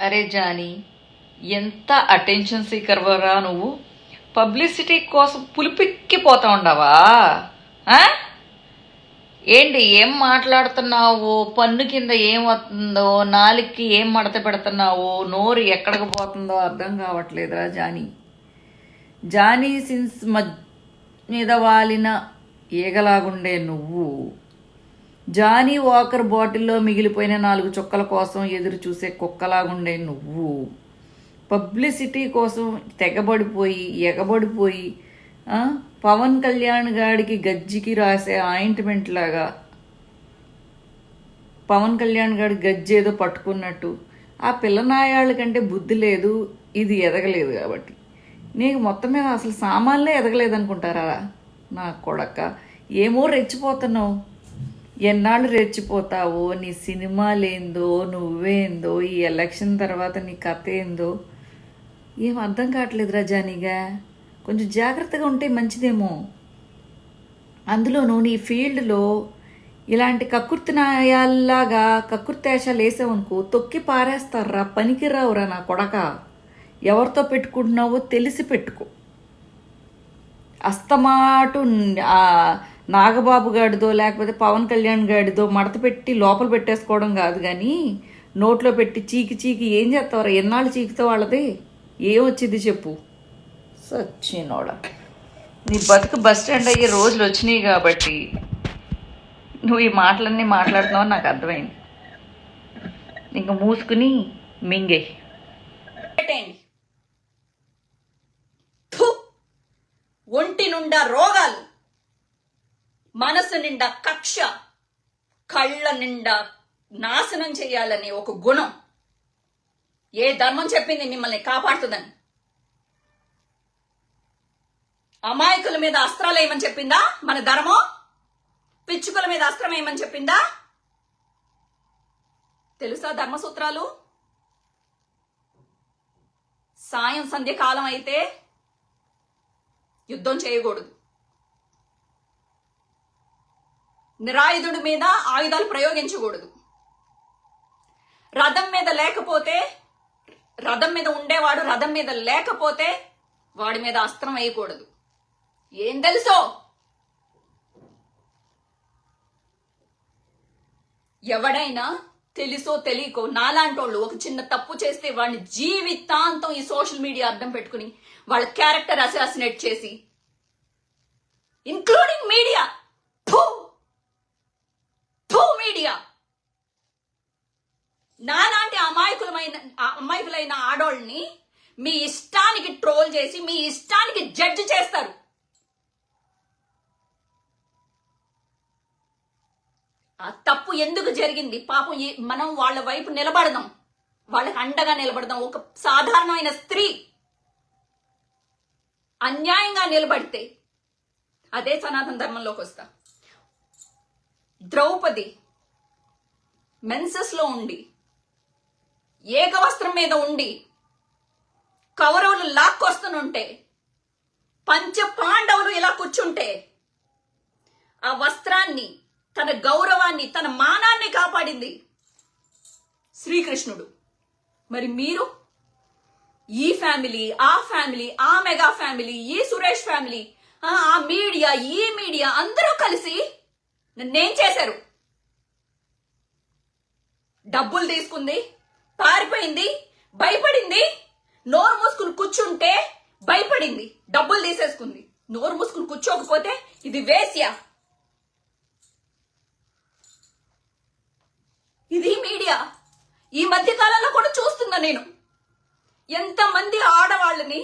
అరే జానీ ఎంత అటెన్షన్ సీకర్వరా నువ్వు? పబ్లిసిటీ కోసం పులిపిక్కిపోతా ఉండవా? ఏంటి ఏం మాట్లాడుతున్నావు? పన్ను కింద ఏం వస్తుందో నాలుగుకి ఏం మడత పెడుతున్నావో? నోరు ఎక్కడికి పోతుందో అర్థం కావట్లేదురా జానీ. జానీ సిన్స్ మీద వాలిన ఈగలాగుండే నువ్వు. జానీ వాకర్ బాటిల్లో మిగిలిపోయిన నాలుగు చుక్కల కోసం ఎదురు చూసే కుక్కలాగుండే నువ్వు. పబ్లిసిటీ కోసం తెగబడిపోయి ఎగబడిపోయి పవన్ కళ్యాణ్ గాడికి గజ్జికి రాసే ఆయింట్మెంట్ లాగా. పవన్ కళ్యాణ్ గాడి గజ్జి ఏదో పట్టుకున్నట్టు. ఆ పిల్లనాయాళ్ళ కంటే బుద్ధి లేదు ఇది ఎదగలేదు కాబట్టి. నీకు మొత్తం మీద అసలు సామాన్లే ఎదగలేదు అనుకుంటారా నా కొడక. ఏమో రెచ్చిపోతున్నావు. ఎన్నాళ్ళు రెచ్చిపోతావో నీ సినిమాలేందో నువ్వేందో ఈ ఎలక్షన్ తర్వాత నీ కథ ఏందో ఏం అర్థం కావట్లేదురా రజానీగా కొంచెం జాగ్రత్తగా ఉంటే మంచిదేమో. అందులోనూ నీ ఫీల్డ్లో ఇలాంటి కక్కుర్తి నాయాల్లాగా కక్కుర్తేషాలు వేసావనుకో తొక్కి పారేస్తారా పనికిరావురా నా కొడక. ఎవరితో పెట్టుకుంటున్నావో తెలిసి పెట్టుకో. అస్తమాటు ఆ నాగబాబు గాడిదో లేకపోతే పవన్ కళ్యాణ్ గాడిదో మడత పెట్టి లోపల పెట్టేసుకోవడం కాదు కానీ నోట్లో పెట్టి చీకి చీకి ఏం చేస్తావరా? ఎన్నాళ్ళు చీకితో వాళ్ళది? ఏం వచ్చింది చెప్పు. సచ్చినోడ. నీ బతుకు బస్ స్టాండ్ అయ్యే రోజులు వచ్చినాయి కాబట్టి నువ్వు ఈ మాటలన్నీ మాట్లాడుతున్నావు నాకు అర్థమైంది. ఇంకా మూసుకుని మింగే. పెట్టేయండి! ఒంటి నిండా రోగాలు. మనసు నిండా కక్ష కళ్ళ నిండా నాశనం చేయాలనే ఒక గుణం. ఏ ధర్మం చెప్పింది మిమ్మల్ని కాపాడుతుందని? అమాయకుల మీద అస్త్రాలు వేయమని చెప్పిందా మన ధర్మం? పిచ్చుకల మీద అస్త్రం వేయమని చెప్పిందా? తెలుసా ధర్మసూత్రాలు సాయం సంధ్య కాలం అయితే యుద్ధం చేయకూడదు. నిరాయుధుడి మీద ఆయుధాలు ప్రయోగించకూడదు. రథం మీద లేకపోతే రథం మీద ఉండేవాడు రథం మీద లేకపోతే వాడి మీద అస్త్రం వేయకూడదు. ఏం తెలుసో? ఎవడైనా తెలుసో తెలియకో నాలాంటోళ్ళు ఒక చిన్న తప్పు చేస్తే వాడిని జీవితాంతం ఈ సోషల్ మీడియా అర్థం పెట్టుకుని వాళ్ళ క్యారెక్టర్ అసాసినేట్ చేసి ఇంక్లూడింగ్ మీడియా. మీడియా. నాలాంటి అమాయకులమైన అమాయకులైన ఆడోళ్ళని మీ ఇష్టానికి ట్రోల్ చేసి మీ ఇష్టానికి జడ్జి చేస్తారు. ఆ తప్పు ఎందుకు జరిగింది? పాపం మనం వాళ్ళ వైపు నిలబడదాం. వాళ్ళకి అండగా నిలబడదాం. ఒక సాధారణమైన స్త్రీ అన్యాయంగా నిలబడితే అదే సనాతన ధర్మంలోకి వస్తా. ద్రౌపది మెన్సెస్లో ఉండి ఏకవస్త్రం మీద ఉండి కౌరవులు లాక్కొస్తుంటే పంచ పాండవులు ఇలా కూర్చుంటే ఆ వస్త్రాన్ని తన గౌరవాన్ని తన మానాన్ని కాపాడింది శ్రీకృష్ణుడు. మరి మీరు? ఈ ఫ్యామిలీ ఆ ఫ్యామిలీ ఆ మెగా ఫ్యామిలీ ఈ సురేష్ ఫ్యామిలీ ఆ ఆ మీడియా ఈ మీడియా అందరూ కలిసి నన్నేం చేశారు? డబ్బులు తీసుకుంది పారిపోయింది భయపడింది. నోరు మూసుకుని కూర్చుంటే భయపడింది డబ్బులు తీసేసుకుంది. నోరు మూసుకుని కూర్చోకపోతే ఇది వేస్యా ఇది మీడియా. ఈ మధ్య కాలంలో కూడా చూస్తున్నా నేను. ఎంతమంది ఆడవాళ్ళని